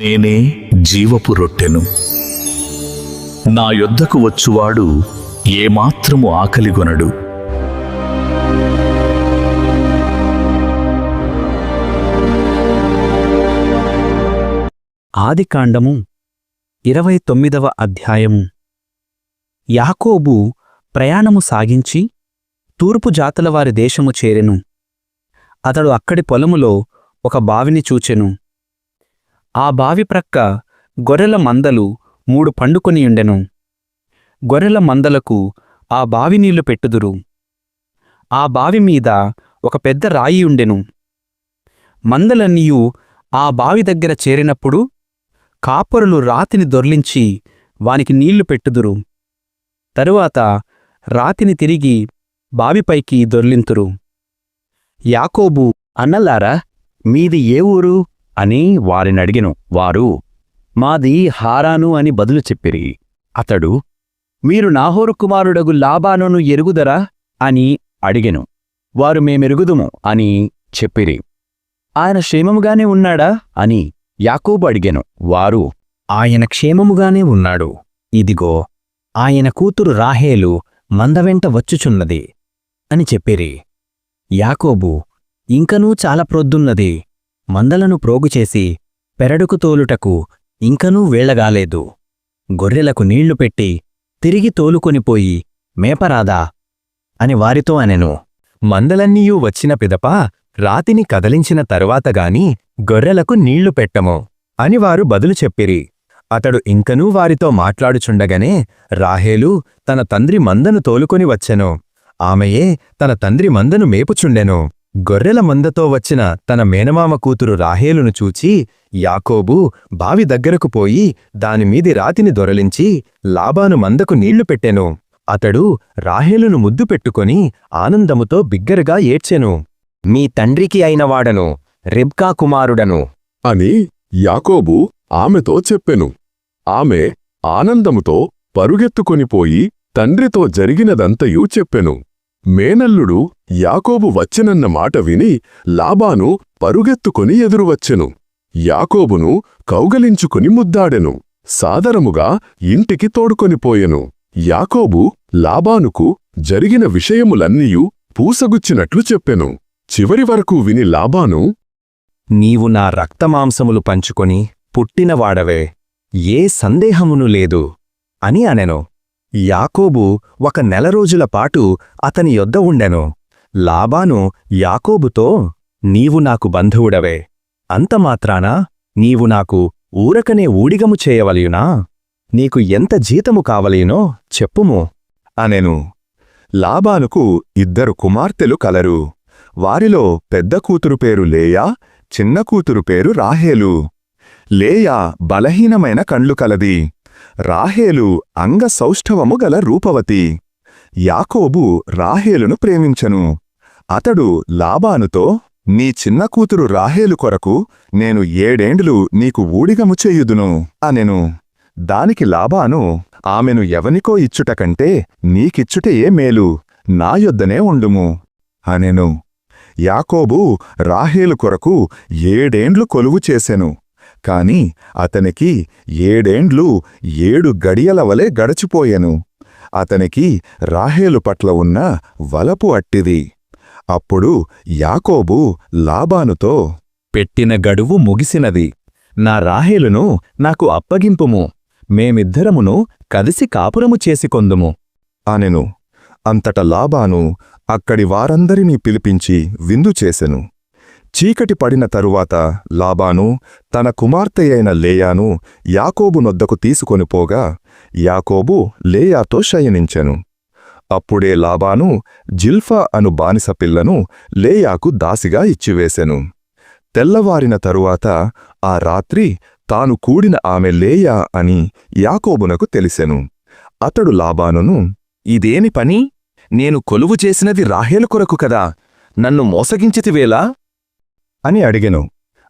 నేనే జీవపు రొట్టెను. నా యొద్దకు వచ్చువాడు ఏమాత్రము ఆకలిగొనడు ఆదికాండము ఇరవై తొమ్మిదవ అధ్యాయము. యాకోబు ప్రయాణము సాగించి తూర్పు జాతులవారి దేశము చేరెను. అతడు అక్కడి పొలములో ఒక బావిని చూచెను. ఆ బావి ప్రక్క గొర్రెల మందలు మూడు పండుకొనియుండెను గొర్రెల మందలకు ఆ బావి నీళ్ళు పెట్టుదురు. ఆ బావి మీద ఒక పెద్ద రాయి ఉండెను. మందలన్నీయు ఆ బావి దగ్గర చేరినప్పుడు కాపరులు రాతిని దొర్లించి వానికి నీళ్ళు పెట్టుదురు. తరువాత రాతిని తిరిగి బావిపైకి దొర్లింతురు. యాకోబు అన్నలారా మీది ఏ ఊరు? అని వారినడిగెను వారు మాది హారాను అని బదులు చెప్పిరి. అతడు మీరు నాహోరు కుమారుడగు లాబానును ఎరుగుదరా అని అడిగెను. వారు మేమెరుగుదుము అని చెప్పిరి. ఆయన క్షేమముగానే ఉన్నాడా అని యాకోబు అడిగెను. వారు ఆయన క్షేమముగానే ఉన్నాడు. ఇదిగో ఆయన కూతురు రాహేలు మందవెంట వచ్చుచున్నది అని చెప్పిరి. యాకోబు ఇంకనూ చాలా ప్రొద్దున్నది. మందలను ప్రోగుచేసి పెరడుకు తోలుటకు ఇంకనూ వేళ్ళగాలేదు గొర్రెలకు నీళ్ళు పెట్టి తిరిగి తోలుకొనిపోయి మేపరాదా? అని వారితో అనెను. మందలన్నీయూ వచ్చిన పిదప రాతిని కదలించిన తరువాతగాని గొర్రెలకు నీళ్ళు పెట్టము అని వారు బదులు చెప్పిరి. అతడు ఇంకనూ వారితో మాట్లాడుచుండగనే రాహేలు తన తండ్రి మందను తోలుకొని వచ్చెను. ఆమెయే తన తండ్రి మందను మేపుచుండెను. గొర్రెల మందతో వచ్చిన తన మేనమామ కూతురు రాహేలును చూచి యాకోబు బావి దగ్గరకు పోయి దానిమీది రాతిని దొరలించి లాబాను మందకు నీళ్ళు పెట్టెను. అతడు రాహేలును ముద్దు పెట్టుకొని ఆనందముతో బిగ్గరగా ఏడ్చెను. మీ తండ్రికి అయినవాడను రెబ్కా కుమారుడను అని యాకోబు ఆమెతో చెప్పెను. ఆమె ఆనందముతో పరుగెత్తుకొనిపోయి తండ్రితో జరిగినదంతయూ చెప్పెను. మేనల్లుడు యాకోబు వచ్చెనన్న మాట విని లాబాను పరుగెత్తుకొని ఎదురువచ్చెను. యాకోబును కౌగలించుకుని ముద్దాడెను. సాదరముగా ఇంటికి తోడుకొనిపోయెను యాకోబు లాబానుకు జరిగిన విషయములన్నీయూ పూసగుచ్చినట్లు చెప్పెను. చివరి వరకు విని లాబాను నీవు నా రక్తమాంసములు పంచుకొని పుట్టినవాడవే ఏ సందేహమును లేదు అని అనెను. యాకోబు ఒక నెల రోజుల పాటు అతని యొద్ద ఉండెను. లాబాను యాకోబుతో నీవు నాకు బంధువుడవే. అంతమాత్రాన నీవు నాకు ఊరకనే ఊడిగము చేయవలయునా? నీకు ఎంత జీతము కావలయునో చెప్పుము అనెను. లాబానుకు ఇద్దరు కుమార్తెలు కలరు. వారిలో పెద్ద కూతురు పేరు లేయా చిన్న కూతురు పేరు రాహేలు. లేయా బలహీనమైన కండ్లు కలది. రాహేలు అంగసౌష్ఠవము గల రూపవతి. యాకోబు రాహేలును ప్రేమించెను. అతడు లాబానుతో నీ చిన్న కూతురు రాహేలు కొరకు నేను ఏడేండ్లు నీకు ఊడిగము చేయుదును అనెను. దానికి లాబాను ఆమెను ఎవనికో ఇచ్చుటకంటే నీకిచ్చుటయే మేలు? నా యొద్దనే ఉండుము అనెను. యాకోబు రాహేలు కొరకు ఏడేండ్లు కొలువు చేసెను. కాని అతనికి ఏడేండ్లు ఏడు గడియల వలె గడచిపోయెను. అతనికి రాహేలు పట్ల ఉన్న వలపు అట్టిది. అప్పుడు యాకోబు లాబానుతో పెట్టిన గడువు ముగిసినది. నా రాహేలును నాకు అప్పగింపుము. మేమిద్దరమును కదిసి కాపురము చేసికొందుము అనెను. అంతట లాబాను అక్కడి వారందరినీ పిలిపించి విందు చేసెను. చీకటి పడిన తరువాత లాబాను తన కుమార్తెయైన లేయాను యాకోబు నొద్దకు తీసుకొనిపోగా యాకోబు లేయాతో శయనించెను. అప్పుడే లాబాను జిల్ఫా అను బానిస పిల్లను లేయాకు దాసిగా ఇచ్చివేశెను తెల్లవారిన తరువాత ఆ రాత్రి తాను కూడిన ఆమె లేయా అని యాకోబునకు తెలిసెను. అతడు లాబానును ఇదేని పని? నేను కొలువు చేసినది రాహేలు కొరకు కదా? నన్ను మోసగించితివేలా? అని అడిగెను.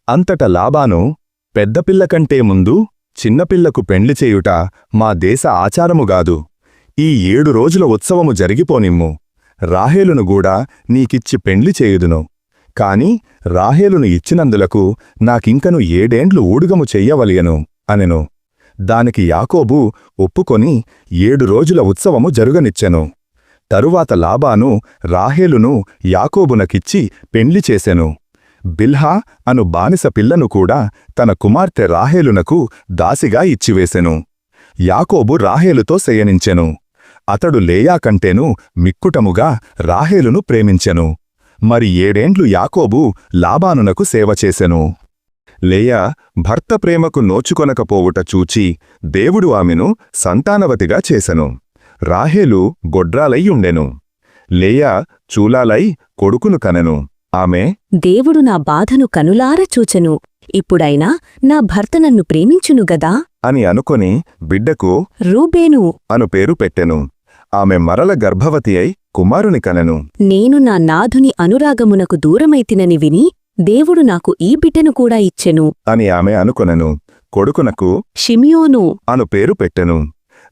అంతట లాబాను పెద్దపిల్లకంటే ముందు చిన్నపిల్లకు పెండ్లి చేయుట మా దేశ ఆచారముగాదు ఈ ఏడు రోజుల ఉత్సవము జరిగిపోనిమ్ము రాహేలును గూడా నీకిచ్చి పెండ్లి చేయుదును. కాని రాహేలును ఇచ్చినందులకు నాకింకను ఏడేండ్లు ఊడుగము చెయ్యవలియను అనెను. దానికి యాకోబు ఒప్పుకొని ఏడు రోజుల ఉత్సవము జరుగనిచ్చెను. తరువాత లాబాను రాహేలును యాకోబునకిచ్చి పెండ్లి చేసెను. బిల్హా అను బానిస పిల్లను కూడా తన కుమార్తె రాహేలునకు దాసిగా ఇచ్చివేసెను. యాకోబు రాహేలుతో శయనించెను. అతడు లేయా కంటేను మిక్కుటముగా రాహేలును ప్రేమించెను. మరి ఏడేండ్లు యాకోబు లాబానునకు సేవ చేసెను. లేయా భర్త ప్రేమకు నోచుకొనకపోవుట చూచి దేవుడు ఆమెను సంతానవతిగా చేసెను. రాహేలు గొడ్రాలై ఉండెను. లేయా చూలాలై కొడుకును కనెను. ఆమె దేవుడు నా బాధను కనులార చూచెను. ఇప్పుడైనా నా భర్త నన్ను ప్రేమించును గదా? అని అనుకొని బిడ్డకు రూబేను అను పేరు పెట్టెను. ఆమె మరల గర్భవతి అయి కుమారుని కనెను. నేను నా నాథుని అనురాగమునకు దూరమైతినని విని దేవుడు నాకు ఈ బిడ్డను కూడా ఇచ్చెను. అని ఆమె అనుకొనెను. కొడుకునకు షిమియోను అను పేరు పెట్టెను.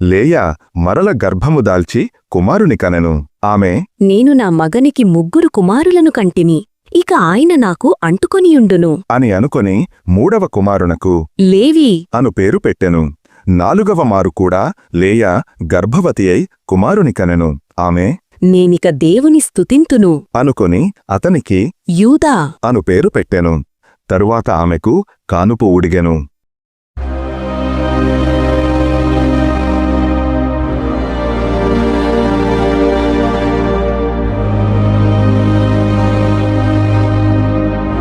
లేయా మరల గర్భము దాల్చి కుమారుని కనెను. ఆమె నేను నా మగనికి ముగ్గురు కుమారులను కంటిని. ఇక ఆయన నాకు అంటుకొనియుండును. అని అనుకొని మూడవ కుమారునకు లేవి. అను పేరు పెట్టెను. నాలుగవ మారు కూడా లేయా గర్భవతి అయి కుమారుని కనెను. ఆమె నేనిక దేవుని స్తుతింతును. అనుకొని అతనికి యూదా. అను పేరు పెట్టెను. తరువాత ఆమెకు కానుపు ఉడిగెను